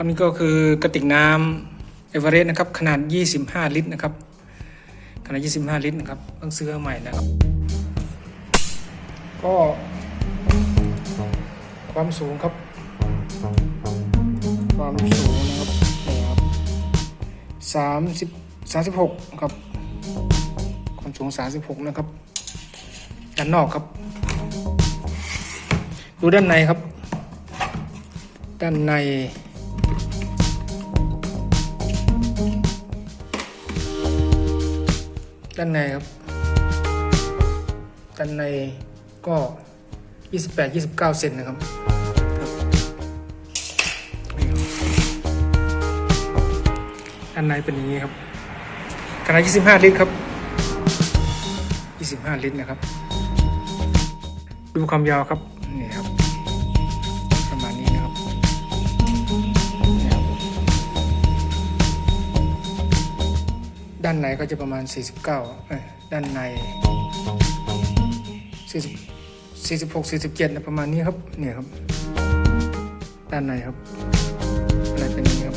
ครับนี่ก็คือกระติกน้ำเอเวอเรสต์นะครับขนาด 25 ลิตรนะครับขนาด 25 ลิตรนะครับเพิ่งซื้อมาใหม่นะครับ ก็ความสูงครับ ความสูงนะครับนี่ครับสามสิบสามสิบหกครับความสูงสามสิบหกนะครับด้านนอกครับ ดูด้านในครับ ด้านใน ด้านในครับ ด้านในก็ 28 29 เซนนะครับนี่ครับด้านในเป็นอย่างนี้ครับขนาด 25 ลิตรครับ 25 ลิตรนะครับ ดูความยาวครับ นี่ครับ ด้านในก็จะประมาณ 49เอ้ยด้านใน 40 46 47นะประมาณนี้ครับเนี่ยครับ ด้านในครับอะไรเป็นอย่างนี้ครับ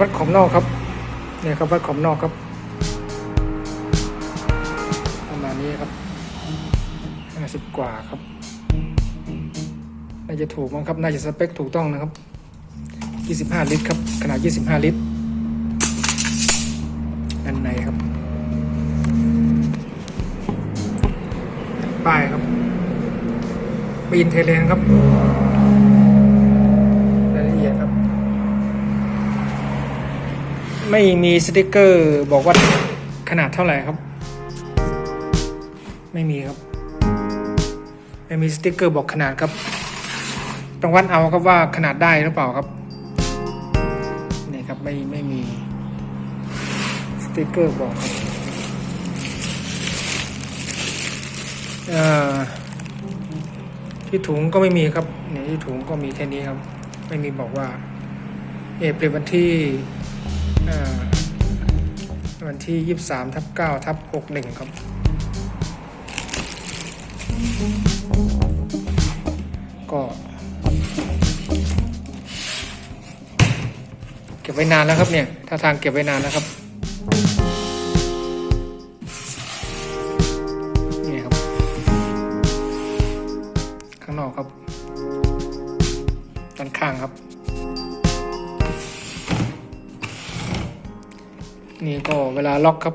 วัดขอบนอกครับเนี่ยครับวัดขอบนอกครับ ประมาณนี้ครับห้าสิบกว่าครับน่าจะถูกมั้งครับ น่าจะสเปคถูกต้องนะครับ 25 ลิตรครับ ขนาด 25 ลิตรด้านในครับ ป้ายครับปีนเทเลนครับรายละเอียดครับ ไม่มีสติกเกอร์บอกว่าขนาดเท่าไหร่ครับ ไม่มีครับ ไม่มีสติกเกอร์บอกขนาดครับ ต้องวัดเอาครับว่าขนาดได้หรือเปล่าครับนี่ครับ ไม่ไม่มีสติกเกอร์บอกครับเอ่อที่ถุงก็ไม่มีครับเนี่ยที่ถุงก็มีแค่นี้ครับ ไม่มีบอกว่าเอเปลี่ยนวันที่เอ่อวันที่ 23ทับ9ทับ61 ครับ ไว้นานแล้วครับเนี่ยถ้าทางเก็บไว้นานแล้วครับนี่ครับ ข้างนอกครับด้านข้างครับ นี่ก็เวลาล็อกครับ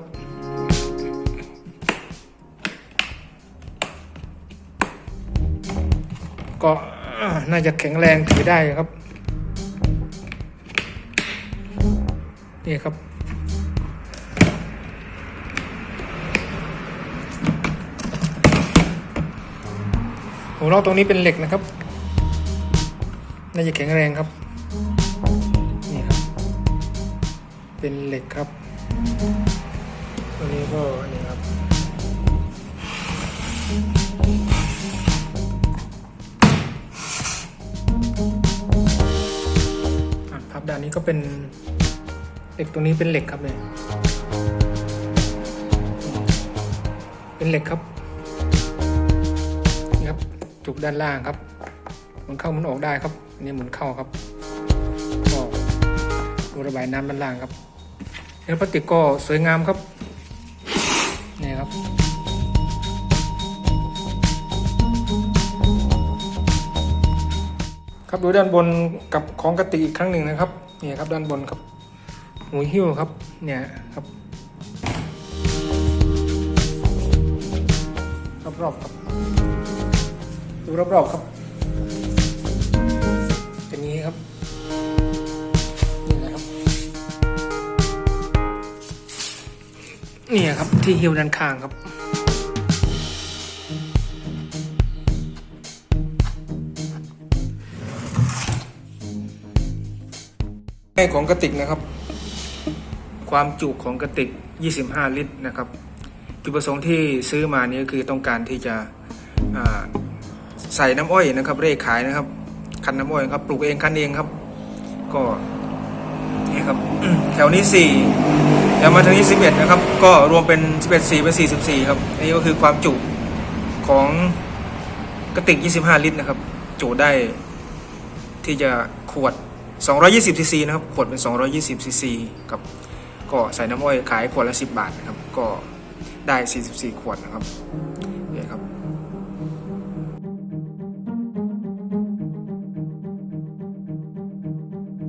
ก็น่าจะแข็งแรงถือได้ครับ นี่ครับ หัวล็อกตรงนี้เป็นเหล็กนะครับ น่าจะแข็งแรงครับ นี่ครับ เป็นเหล็กครับ ตัวนี้ก็นี่ครับอะพับด้านนี้ก็เป็น เหล็กตรงนี้เป็นเหล็กครับเนี่ยเป็นเหล็กครับนี่ครับ จุกด้านล่างครับมุนเข้ามุนออกได้ครับนนี้หมุนเข้าครับก็รูระบายน้ำด้านล่างครับเนื้อพลาสติกก็สวยงามครับนี่ครับครับดูด้านบนกับของกระติกอีกครั้งหนึ่งนะครับนี่ครับด้านบนครับ หูหิ้วครับ เนี่ยครับรอบๆครับ ดูรอบๆครับเป็นงนี้ครับนี่นะครับ นี่ครับที่หิ้วด้านข้างครับให้ของกระติกนะครับ ความจุของกระติก 25 ลิตรนะครับ จุดประสงค์ที่ซื้อมานี้ก็คือต้องการที่จะใส่น้ำอ้อยนะครับ เร่ขายนะครับ คันน้ำอ้อยครับ ปลูกเองคันเองครับ ก็นี่ครับ แถวนี้ 4แล้วมาทางนี้ 11 นะครับ ก็รวมเป็น 11 4 เป็น 44 ครับ นี่ก็คือความจุของกระติก 25 ลิตรนะครับ จุได้ที่จะขวด 220 ซีซีนะครับ ขวดเป็น 220 ซีซีครับ ก็ใส่น้ำอ้อยขายขวดละ 10 บาทนะครับ ก็ได้ 44 ขวดนะครับ